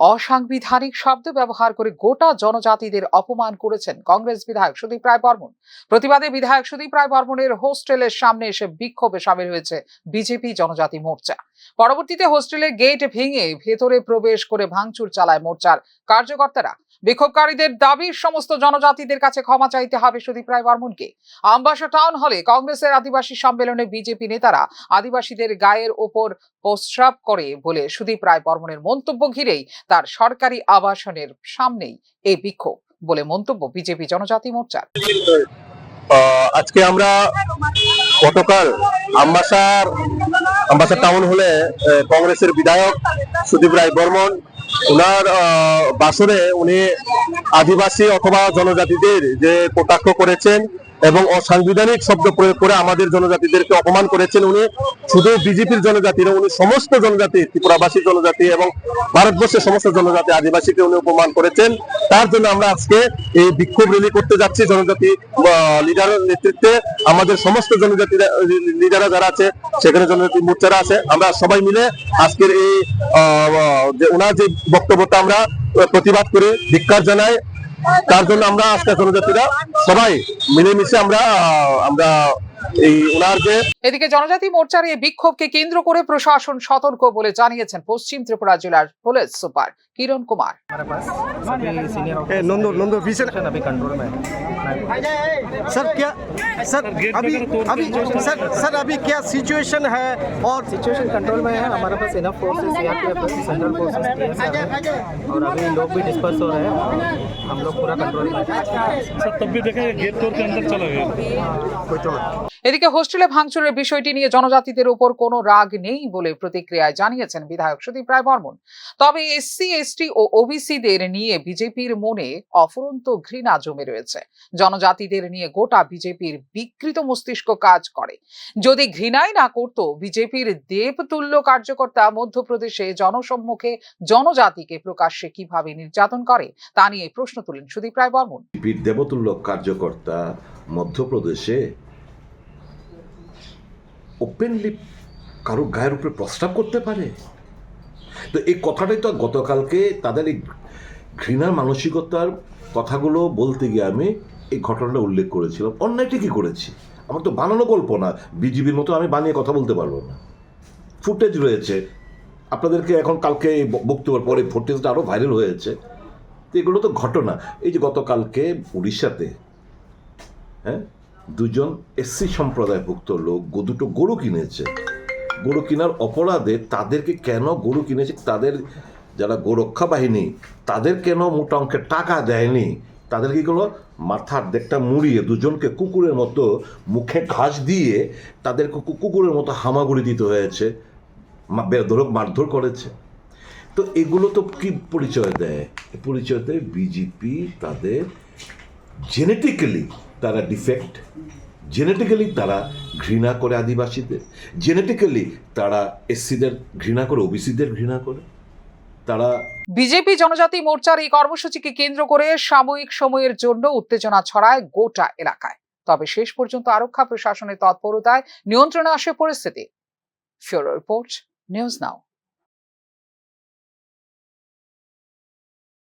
অসাংবিধানিক শব্দ ব্যবহার করে গোটা জনজাতিদের অপমান করেছেন কংগ্রেস বিধায়ক সুদীপ রায় বর্মন। প্রতিবাদে বিধায়ক সুদীপ রায় বর্মনের হোস্টেলের সামনে এসে বিক্ষোভে সামিল হয়েছে বিজেপি জনজাতি মোর্চা। পরবর্তীতে হোস্টেলের গেট ভেঙে ভেতরে প্রবেশ করে ভাঙচুর চালায় মোর্চার কার্যকর্তারা। বিক্ষোভকারীদের দাবি, সমস্ত জনজাতিদের কাছে ক্ষমা চাইতে হবে সুদীপ রায় বর্মনকে। আমবাসা টাউন হলে কংগ্রেসের আদিবাসী সম্মেলনে বিজেপি নেতারা আদিবাসীদের গায়ের ওপর প্রস্রাব করে বলে সুদীপ রায় বর্মনের মন্তব্য ঘিরেই তার সরকারি আবাসনের সামনেই এই বিক্ষোভ বলে মন্তব্য বিজেপি জনজাতি মোর্চার। আজকে আমরা গতকাল আম্বাসার আম্বাসার টাউন হলে কংগ্রেসের বিধায়ক সুদীপ রায় বর্মন ওনার বাসরে উনি আদিবাসী অথবা জনজাতিদের যে কটাক্ষ করেছেন এবং অসাংবিধানিক শব্দ প্রয়োগ করে আমাদের জনজাতিদেরকে অপমান করেছেন উনি। শুধু বিজেপির জনজাতি উনি সমস্ত জনজাতি, ত্রিপুরাবাসী জনজাতি এবং ভারতবর্ষের সমস্ত জনজাতি আদিবাসীকে উনি অপমান করেছেন। তার জন্য আমরা আজকে এই বিক্ষোভ র্যালি করতে যাচ্ছি। জনজাতি লিডারের নেতৃত্বে আমাদের সমস্ত জনজাতি লিডাররা যারা আছে, সেখানে জনজাতি মোর্চারা আছে। আমরা সবাই মিলে আজকের এই ওনার যে বক্তব্যটা আমরা প্রতিবাদ করে ধিক্কার জানাই। তার জন্য আমরা আজকে জনজাতিরা সবাই মিলেমিশে আমরা আমরা এই ওনার যে এদিকে জনজাতি মোর্চার এই বিক্ষোভকে কেন্দ্র করে প্রশাসন সতর্ক বলে জানিয়েছেন পশ্চিম ত্রিপুরা জেলার পুলিশ সুপার কিরণ কুমার हमारे पास सभी सीनियर ए, नंदू नंदू पीछे ऑफिसर अभी कंट्रोल में है सर क्या सर अभी अभी सर सर अभी क्या सिचुएशन है और सिचुएशन कंट्रोल में है हमारे पास enough forces CRPF central forces है और अभी लोग भी डिस्पर्स हो रहे हैं हम लोग पूरा कंट्रोल में हैं। सर तब भी देखें गेट तोड़ के अंदर चला गया कोई तो এদিকে হোস্টেলে ভাঙচুরের বিষয়টি নিয়ে জনজাতিদের উপর কোনো রাগ নেই বলে প্রতিক্রিয়ায় জানিয়েছেন বিধায়ক সুদীপ রায় বর্মন। তবে এসসি, এসটি ও ওবিসিদের নিয়ে বিজেপির মনে অফুরন্ত ঘৃণা জমে রয়েছে। জনজাতিদের নিয়ে গোটা বিজেপির বিকৃত মস্তিষ্ক কাজ করে। যদি ঘৃণাই না করত, বিজেপির দেবতুল্য কার্যকর্তা মধ্যপ্রদেশে জনসম্মুখে জনজাতিকে প্রকাশ্যে কীভাবে নির্যাতন করে, তা নিয়ে প্রশ্ন তুলেন সুদীপ রায় বর্মন। দেবতুল্য কার্যকর্তা মধ্যপ্রদেশে ওপেনলি কারও গায়ের উপরে প্রস্তাব করতে পারে? তো এই কথাটাই তো গতকালকে তাদের এই ঘৃণার মানসিকতার কথাগুলো বলতে গিয়ে আমি এই ঘটনাটা উল্লেখ করেছিলাম। অন্যায়টা কি করেছি। আমার তো বানানো গল্প না বিজিবির মতো আমি বানিয়ে কথা বলতে পারব না। ফুটেজ রয়েছে। আপনাদেরকে এখন কালকে বক্তব্যের পরে ফুটেজটা আরও ভাইরাল হয়েছে। তো এগুলো তো ঘটনা। এই যে গতকালকে উড়িষ্যাতে হ্যাঁ? দুজন এসসি সম্প্রদায়ভুক্ত লোক দুটো গরু কিনেছে। গরু কেনার অপরাধে তাদেরকে কেন গরু কিনেছে? তাদের যারা গোরক্ষা বাহিনী, তাদের কেন মোটা অঙ্কের টাকা দেয়নি? তাদের কি করল মাথার দেখটা মুড়িয়ে দুজনকে কুকুরের মতো মুখে ঘাস দিয়ে তাদেরকে কুকুরের মতো হামাগুড়ি দিতে হয়েছে বেধরক মারধর করেছে। তো এগুলো তো কি পরিচয় দেয়? পরিচয় দেয় বিজেপি, তাদের জেনেটিক্যালি তারা ডিফেক্ট জেনেটিক্যালি তারা ঘৃণা করে আদিবাসীদের। জেনেটিক্যালি তারা এসসিদের ঘৃণা করে ওবিসিদের ঘৃণা করে। তারা বিজেপি জনজাতি মোর্চার এই কর্মসূচিকে কেন্দ্র করে সাময়িক সময়ের জন্য উত্তেজনা ছড়ায় গোটা এলাকায়। তবে শেষ পর্যন্ত আরক্ষা প্রশাসনের তৎপরতায় নিয়ন্ত্রণে আসে পরিস্থিতি। ফিওরো রিপোর্ট, নিউজ নাও।